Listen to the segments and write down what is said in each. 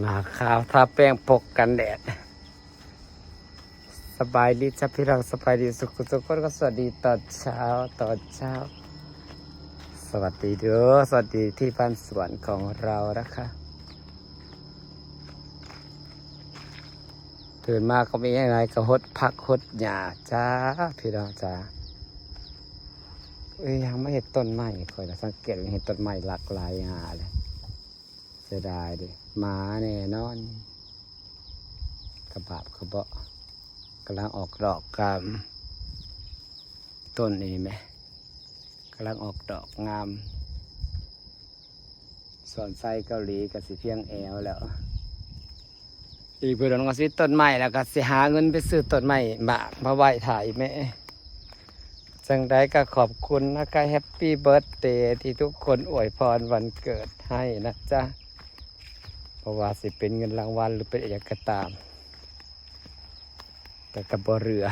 หนาขาวทาแป้งปกกันแดด สบายดีจ้ะพี่เราสบายดีสุขสุขก็สวัสดีตอนเช้าตอนเช้า สวัสดีเด้อสวัสดีที่บ้านสวนของเรานะคะตื่นมาก็มีอะไรก็หดพักหดหญ้าจ้าพี่น้องจ้าเอ้ยยังไม่เห็นต้นไม้คอยนะสังเกตเห็นต้นไม้หลากหลายหาเลย เสียดายดิหมาแน่นอน กระบาบกระเบาะกำลังออกดอกกามต้นนี้ไหมกำลังออกดอกงาม ส่วนไส้เกาหลีก็สิเพียงแอวแล้ว อีกเพื่อนก็สิต้นไม้แล้วก็สิหาเงินไปซื้อต้นไม้มามาไหว้ถ่ายแม่จังได้ก็ขอบคุณนะคะแฮปปี้เบิร์ a เดย์ที่ทุกคนอวยพรวันเกิดให้นะจ๊ะ ราะว่าสิเป็นเงินรางวัลหรือเป็นอะไรก็ตาม แต่กับบเรือ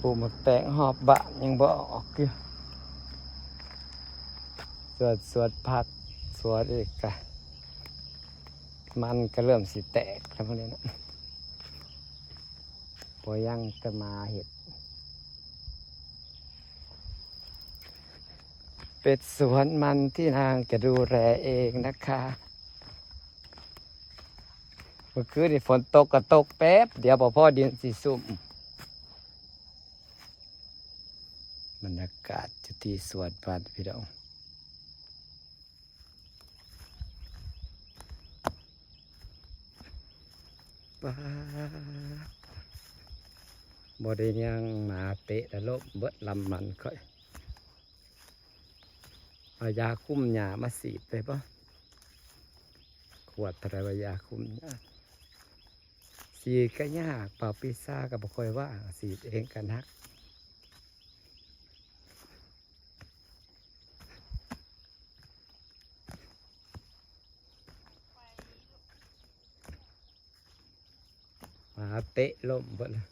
ปูมาแตงหอบบะยังบ่ออกอยู่สวดสวดพักสวดอีกกะมันก็เริ่มสิแตกแล้วพวกนี้นะ พอยังจะมาเห็ด เป็ดสวนมันที่นางจะดูแลเองนะคะ เมื่อคืนนี่ฝนตกก็ตกแป๊บ เดี๋ยวพอพ่อดินสีสุ่มบรรยากาศจะที่สวนบ้านพี่น้องป้า บไดยังมาเตะแล้วลบเบิดลำมันค่อยเอายาคุ้มหยามาสีดไปปะขวดทรายายาคุ้มหยาสีดก็ยากเป่าพิซซ่ากับบ่ค่อยว่าสีดเองกันฮักมาเตะลมเบิด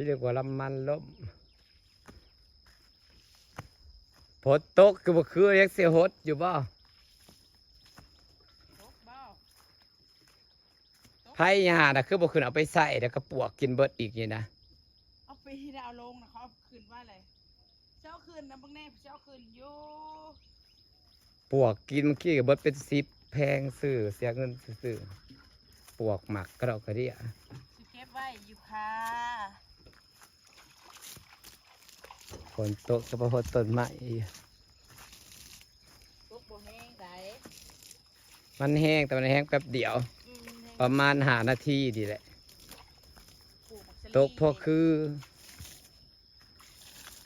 ที่เรียกว่าลำมันล้มฝนตกคือบ่คือเรียกเสียหดอยู่บ่ตกเบ้าไผ่ยาน่ะคือบ่ขึ้นเอาไปใส่แล้วก็ปวกกินเบิดอีกนี่นะเอาไปที่ดาวลงนะเขาเอาคืนว่าอะไรเจ้าคืนนะบางแน่เจ้าคืนอยู่ปวกกินเมื่อกี้ก็เบิดเป็นสิบแพงซื้อเสียเงินซื้อปวกหมักกระดอกกระเดียสิเก็บไว้อยู่ค่ะ ฝนตกก็บ่ฮดต้นไม้ตกบ่แห้งไดมันแห้งแต่มันแห้งแป๊บเดียว อืมแห้งประมาณหานาทีดีแหละ ปลูกบัสลีตกพอคือ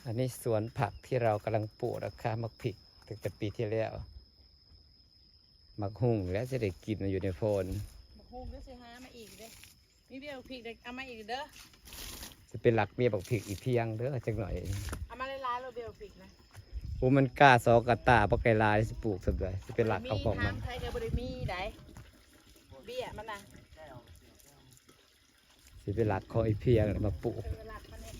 อันนี้สวนผักที่เรากำลังปลูกนะคะมักผิกตั้งแต่ปีที่แล้ว มักหุ่งและจะได้กินมาอยู่ในโฟนบักฮุ้งเด้อสิหามาอีกเด้อมีเบี้ยพริกเด็กเอามาอีกเด้อ จะเป็นหลักเมียบักผิกอีกเพียงเด้อจังหน่อยเอามาหลายๆเลยเบี้ยพริกนะโอ้มันกล้าซอกระตาปะไกลายสิปลูกสบเลยจะเป็นหลักเอาของมันทางไทยก็บ่ได้มีไดเบี้ยมันน่ะสิเป็นหลักของอีเพียงมาปลูกเป็นเวลามันเนี่ย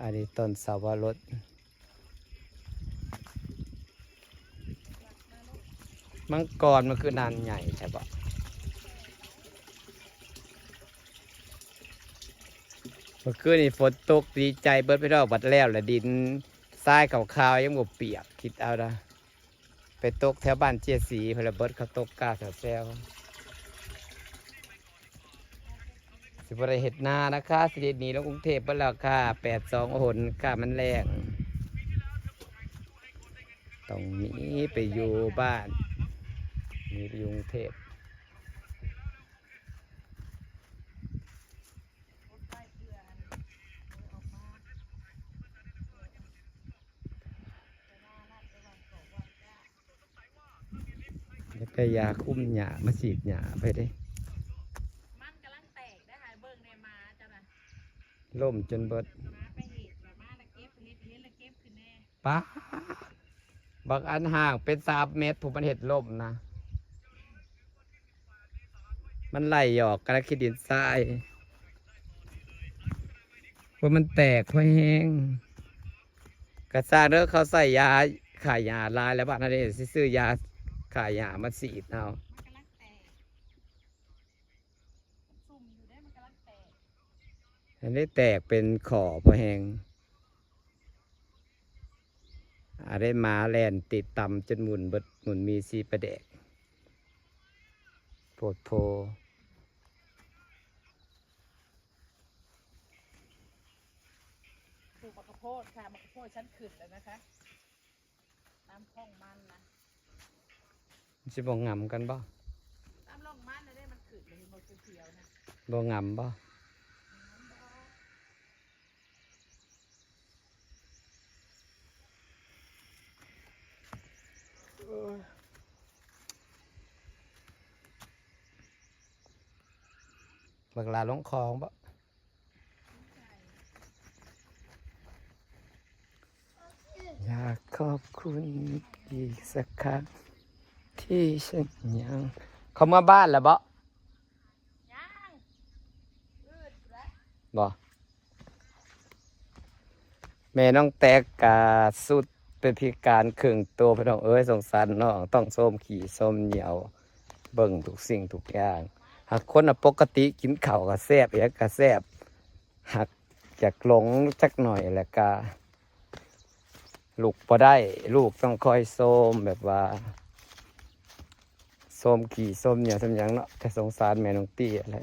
อันนี้ต้นสาวรสมังกรมันคือนานใหญ่ใช่ปะ เมื่อคืนนี่ฝนตกดีใจเบิดไปดอกบัดแล้วแหละดินทรายขาวๆยังบ่เปียกคิดเอาละไปตกแถวบ้านเจียสีเพลเบิดเขาตกกาแถวแซวสิบริเห็ดนานะคะสิเดหนีลงกรุงเทพบิดแล้วค่ะแปดสองหนค่ะมันแรงต้องหนีไปอยู่บ้านหนีไปอยู่กรุงเทพ บรรยาได้ยาคุ้มหยามาฉีดหยาไปเด้ มันกำลังแตกได้หายเบิ่งในมาเจ้าน่ะล่มจนเบิดมาไปเห็ดมาแล้วเก็บเห็ดเห็ดแล้วเก็บขึ้นแน่ป้าบักอันห่างเป็นสามเมตรผมมันเห็ดล่มนะ มันไหลหยอกกระคิดดินทรายว่ามันแตกเพราะแห้งกระซากเด้อเขาใส่ยาขายยาลายแล้วบ้านนั่นเองสิซื้อยา ขายยามาสีดเอามันกำลังแตกซุ่มอยู่ได้มันกำลังแตกอันนี้แตกเป็นขอเพราะแห้งอะไรมาแลนติดต่ำจนหมุนเบิดหมุนมีสีประแดกโพดโพปลูกมะกะโพดค่ะมะกะโพดชั้นขึ้นแล้วนะคะตามคลองมันนะ สิบ่งำกันบ่ตามร่องมันนะได้มันขึ้นเลยมันเขียวนะบ่งำบ่บักลาลงคลองบ่อยากขอบคุณอีกสักครั้ง ที่ฉันยังเขามาบ้านแล้วบ่ย่างอืดแล้วบ่แม่น้องแตกกาสุดเป็นพิการครึ่งตัวพี่น้องเอ้ยสงสารน้องต้องส้มขี่ส้มเหนียว เบิ่งทุกสิ่งทุกอย่าง หากคนน่ะปกติกินข้าวก็แซ่บอยากก็แซ่บหากอยากหลงจักหน่อยแล้วก็ลูกพอได้ ลูกต้องคอยส้มแบบว่า ส้มขี่ส้มเนี่ยวส้มหยังเนาะแต่สงสารแม่น้องตี้อะไร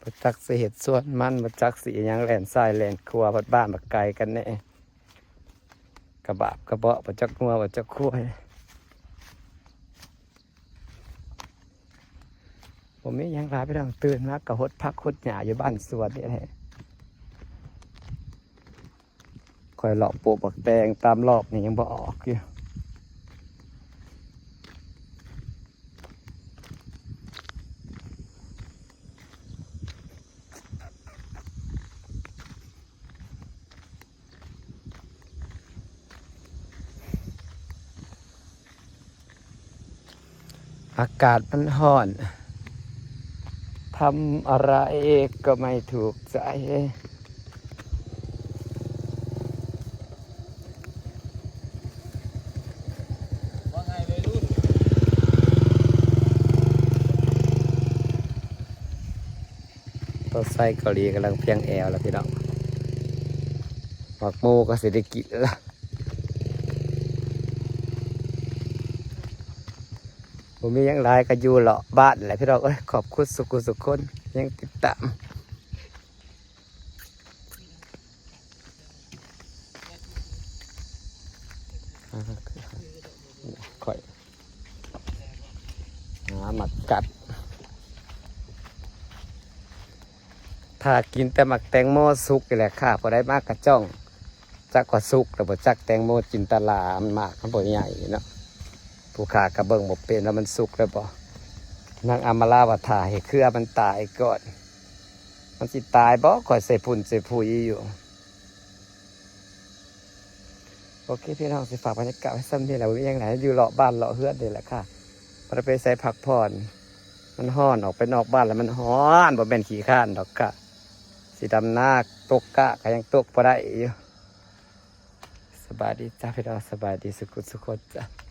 บัจักสิเหตุส่วนมันบัจักสียังแหลนทรายแหลนครัวบัดบ้านบักไก่กันแน่กระบาบกระเบาะบัจักงัวบัจักคุ้ยผมไม่ยังลาไปทางตื่นมากกะหดพักหดหยาอยู่บ้านสวนนี่แหละคอยหลอกปลูกบักแตงตามรอบนี่ยังบ่ออกอยู่ อากาศมันห้อน ทำอะไรก็ไม่ถูกใจ ว่าไงวัยรุ่นตัวไส้เกาหลีกำลังเพียงแอวแล้วพี่น้องหมักหมูก็สิได้กินละ ผมมียังหลายก็อยู่เลาะบ้านแหละพี่น้องเอ้ยขอบคุณสุขุสุขคนยังติดตามค่อยหาหมักกัด ถ้ากินแต่หมักแตงโมสุกนี่แหละค่ะพอได้มากกระจ้องจักกว่าสุกแต่บ่จักแตงโมจินตลามันมากมันบ่ใหญ่เนาะ ผู้ขากระเบิงบ่เป็นแล้วมันสุกแล้วบ่นางอามาลาว่าถ่าให้เครือมันตายก่อน มันสิตายบ่คอยใส่พุ่นใส่ผุยอยู่โอเคพี่น้องสิฝากบรรยากาศไว้ซ้ำนี่แหละว่ามีหยังไงอยู่เลาะบ้านเลาะเฮือนนี่แหละค่ะบ่ได้ไปใส่พักผ่อนมันฮ้อนออกไปนอกบ้านแล้วมันฮ้อนบ่เป็นขี้ข้านดอกค่ะสีดำหน้าตกกะก็ยังตกพอได้อยู่สบายดีจ้าพี่น้องสบายดีสุขุสุขจ้ะ